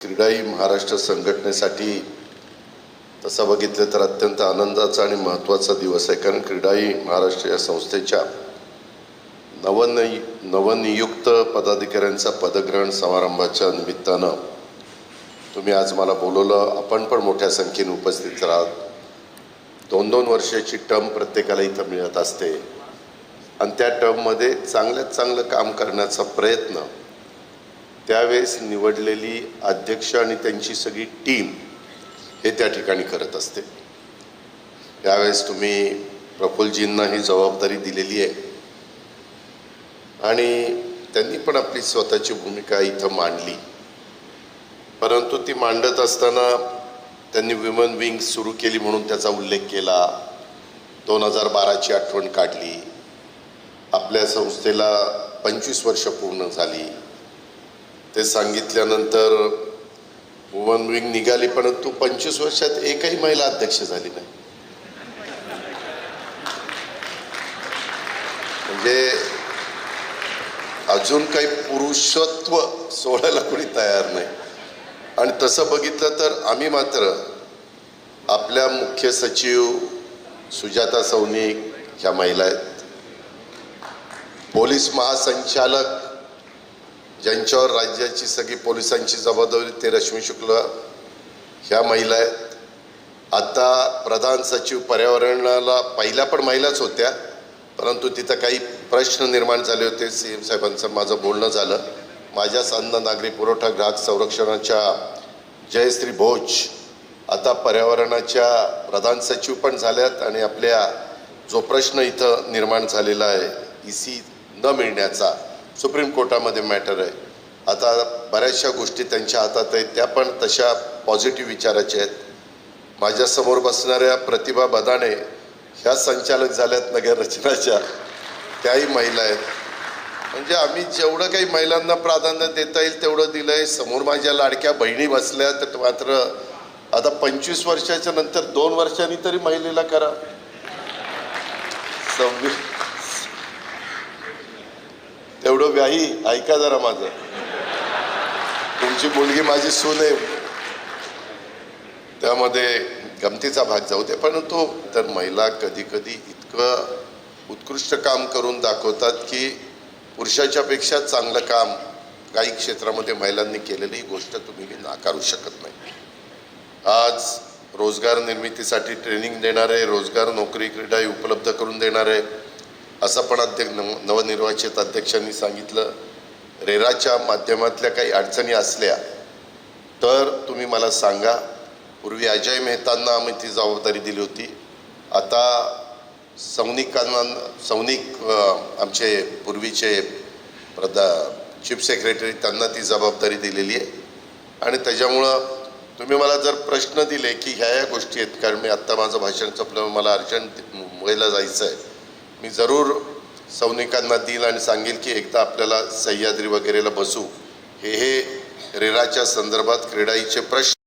क्रीडाई महाराष्ट्र संघटनेसाठी तसं बघितलं तर अत्यंत आनंदाचा आणि महत्त्वाचा दिवस आहे. कारण क्रीडाई महाराष्ट्र या संस्थेच्या नवनि नवनियुक्त पदाधिकाऱ्यांचा पदग्रहण समारंभाच्या निमित्तानं तुम्ही आज मला बोलवलं. आपण पण मोठ्या संख्येने उपस्थित राहात. दोन दोन वर्षाची टर्म प्रत्येकाला इथं मिळत असते. आणि त्या टर्ममध्ये चांगल्यात चांगलं काम करण्याचा प्रयत्न त्यावेळेस निवडलेली अध्यक्ष आणि त्यांची सगळी टीम हे त्या ठिकाणी करत असते. त्यावेळेस तुम्ही प्रफुल्लजींना ही जबाबदारी दिलेली आहे. आणि त्यांनी पण आपली स्वतःची भूमिका इथं मांडली. परंतु ती मांडत असताना त्यांनी विमन विंग सुरू केली म्हणून त्याचा उल्लेख केला. दोन हजार बाराची आठवण काढली. आपल्या संस्थेला पंचवीस वर्ष पूर्ण झाली. ते सांगितल्यानंतर वुमन विंग निघाली परंतु पंचवीस वर्षात एकही महिला अध्यक्ष झाली नाही. म्हणजे अजून काही पुरुषत्व सोडायला कोणी तयार नाही. आणि तसं बघितलं तर आम्ही मात्र आपल्या मुख्य सचिव सुजाता सौनिक ह्या महिला आहेत. पोलीस महासंचालक ज्यांच्यावर राज्याची सगळी पोलिसांची जबाबदारी ते रश्मी शुक्ल ह्या महिला आहेत. आता प्रधान सचिव पर्यावरणाला पहिल्या पण महिलाच होत्या परंतु तिथं काही प्रश्न निर्माण झाले होते. सी एम साहेबांचं माझं बोलणं झालं. माझ्याच अन्न नागरी पुरवठा ग्राहक संरक्षणाच्या जयश्री भोज आता पर्यावरणाच्या प्रधान सचिव पण झाल्यात आणि आपल्या जो प्रश्न इथं निर्माण झालेला आहे ई सी न मिळण्याचा सुप्रीम कोर्टामध्ये मॅटर आहे. आता बऱ्याचशा गोष्टी त्यांच्या हातात आहेत त्या पण तशा पॉझिटिव्ह विचाराच्या आहेत. माझ्यासमोर बसणाऱ्या प्रतिभा बदाणे ह्या संचालक झाल्यात नगर रचनाच्या त्याही महिला आहेत. म्हणजे आम्ही जेवढं काही महिलांना प्राधान्य देता येईल तेवढं दिलं आहे समोर माझ्या लाडक्या बहिणी बसल्या तर मात्र आता पंचवीस वर्षाच्या नंतर दोन वर्षांनी तरी महिलेला करा. सव्वीस तेवढं व्याही ऐका जरा माझं. तुमची मुलगी माझी सून आहे. त्यामध्ये गमतीचा भाग जाऊ दे पण तो तर महिला कधी कधी इतकं उत्कृष्ट काम करून दाखवतात की पुरुषाच्या पेक्षा चांगलं काम काही क्षेत्रामध्ये महिलांनी केलेली ही गोष्ट तुम्ही नाकारू शकत नाही. आज रोजगार निर्मितीसाठी ट्रेनिंग देणारे रोजगार नोकरी क्रीडा उपलब्ध करून देणारे असं पण अध्यक्ष नव नवनिर्वाचित अध्यक्षांनी सांगितलं रेराच्या माध्यमातल्या काही अडचणी असल्या तर तुम्ही मला सांगा. पूर्वी अजय मेहतांना आम्ही ती जबाबदारी दिली होती. आता सौनिकांना सौनिक आमचे पूर्वीचे प्रधा चीफ सेक्रेटरी त्यांना ती जबाबदारी दिलेली आहे. आणि त्याच्यामुळं तुम्ही मला जर प्रश्न दिले की ह्या ह्या गोष्टी आहेत कारण मी आत्ता माझं भाषण संपल्यामुळे मला अर्जंट मुंबईला जायचं आहे मी जरूर सैनिकांना देईल आणि सांगेल की एकदा आपल्याला सह्याद्री वगैरेला बसू. हे हे रेराच्या संदर्भात क्रीडाईचे प्रश्न